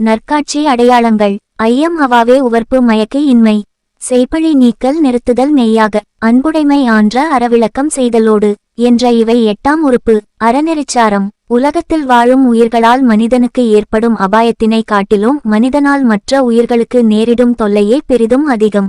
நற்காட்சி அடையாளங்கள். ஐயம் அவாவே உவர்ப்பு மயக்கு இன்மை. செய்பழி நீக்கல் நிறுத்துதல் மெய்யாக. அன்புடைமை ஆன்ற அறவிளக்கம் செய்தலோடு என்ற இவை எட்டாம் உறுப்பு. அறநெறிச்சாரம். உலகத்தில் வாழும் உயிர்களால் மனிதனுக்கு ஏற்படும் அபாயத்தினை காட்டிலும் மனிதனால் மற்ற உயிர்களுக்கு நேரிடும் தொல்லையே பெரிதும் அதிகம்.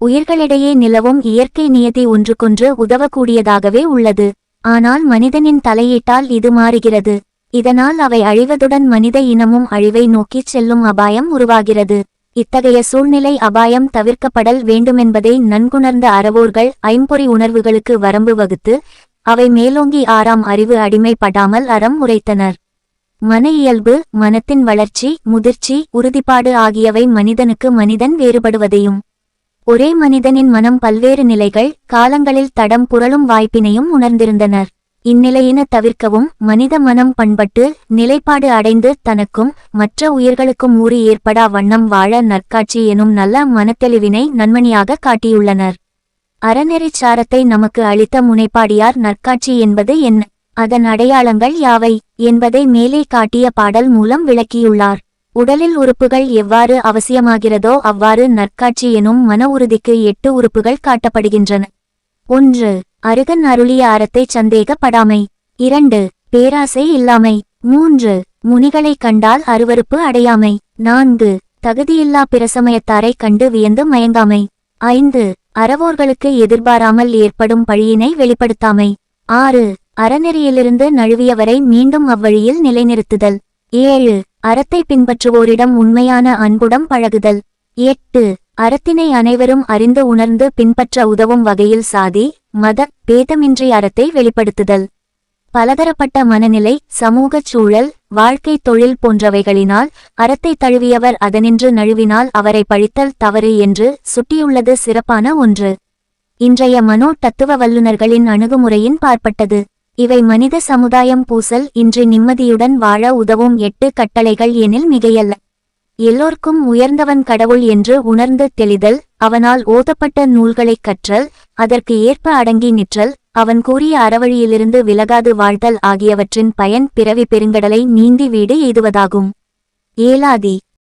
உயிர்களிடையே நிலவும் இயற்கை நியதி ஒன்றுக்கொன்று உதவக்கூடியதாகவே உள்ளது. ஆனால் மனிதனின் தலையீட்டால் இது மாறுகிறது. இதனால் அவை அழிவதுடன் மனித இனமும் அழிவை நோக்கிச் செல்லும் அபாயம் உருவாகிறது. இத்தகைய சூழ்நிலை அபாயம் தவிர்க்கப்படல் வேண்டுமென்பதை நன்குணர்ந்த அறவோர்கள் ஐம்பொறி உணர்வுகளுக்கு வரம்பு வகுத்து அவை மேலோங்கி ஆறாம் அறிவு அடிமைப்படாமல் அறம் உரைத்தனர். மன இயல்பு மனத்தின் வளர்ச்சி முதிர்ச்சி உறுதிப்பாடு ஆகியவை மனிதனுக்கு மனிதன் வேறுபடுவதையும் ஒரே மனிதனின் மனம் பல்வேறு நிலைகள் காலங்களில் தடம் புரளும் வாய்ப்பினையும் உணர்ந்திருந்தனர். இந்நிலையின தவிர்க்கவும் மனித மனம் பண்பட்டு நிலைப்பாடு அடைந்து தனக்கும் மற்ற உயிர்களுக்கும் ஊறு ஏற்படா வண்ணம் வாழ நற்காட்சி எனும் நல்ல மனத்தெளிவினை நன்மணியாக காட்டியுள்ளனர். அறநெறிச்சாரத்தை நமக்கு அளித்த முனைப்பாடியார் நற்காட்சி என்பது என்ன அதன் அடையாளங்கள் யாவை என்பதை மேலே காட்டிய பாடல் மூலம் விளக்கியுள்ளார். உடலில் உறுப்புகள் எவ்வாறு அவசியமாகிறதோ அவ்வாறு நற்காட்சி எனும் மன உறுதிக்கு எட்டு உறுப்புகள் காட்டப்படுகின்றன. ஒன்று அருகன் அருளிய அறத்தைச் சந்தேகப்படாமை. இரண்டு பேராசை இல்லாமை. மூன்று முனிகளைக் கண்டால் அருவருப்பு அடையாமை. நான்கு தகுதியில்லா பிரசமயத்தாரைக் கண்டு வியந்து மயங்காமை. ஐந்து அறவோர்களுக்கு எதிர்பாராமல் ஏற்படும் பழியினை வெளிப்படுத்தாமை. ஆறு அறநெறியிலிருந்து நழுவியவரை மீண்டும் அவ்வழியில் நிலைநிறுத்துதல். ஏழு அறத்தை பின்பற்றுவோரிடம் உண்மையான அன்புடம் பழகுதல். எட்டு அறத்தினை அனைவரும் அறிந்து உணர்ந்து பின்பற்ற உதவும் வகையில் சாதி மத பேதமின்றி அறத்தை வெளிப்படுத்துதல். பலதரப்பட்ட மனநிலை சமூகச் சூழல் வாழ்க்கை தொழில் போன்றவைகளினால் அறத்தை தழுவியவர் அதனின்று நழுவினால் அவரை பழித்தல் தவறு என்று சுட்டியுள்ளது சிறப்பான ஒன்று. இன்றைய மனோ தத்துவ வல்லுநர்களின் அணுகுமுறையின் பார்ப்பட்டது. இவை மனித சமுதாயம் பூசல் இன்று நிம்மதியுடன் வாழ உதவும் எட்டு கட்டளைகள் எனில் மிகையல்ல. எல்லோர்க்கும் உயர்ந்தவன் கடவுள் என்று உணர்ந்து தெளிதல் அவனால் ஓதப்பட்ட நூல்களைக் கற்றல் அதற்கு ஏற்ப அடங்கி நிற்றல் அவன் கூறிய அறவழியிலிருந்து விலகாது வாழ்தல் ஆகியவற்றின் பயன் பிறவி பெருங்கடலை நீந்தி வீடு எய்துவதாகும். ஏலாதி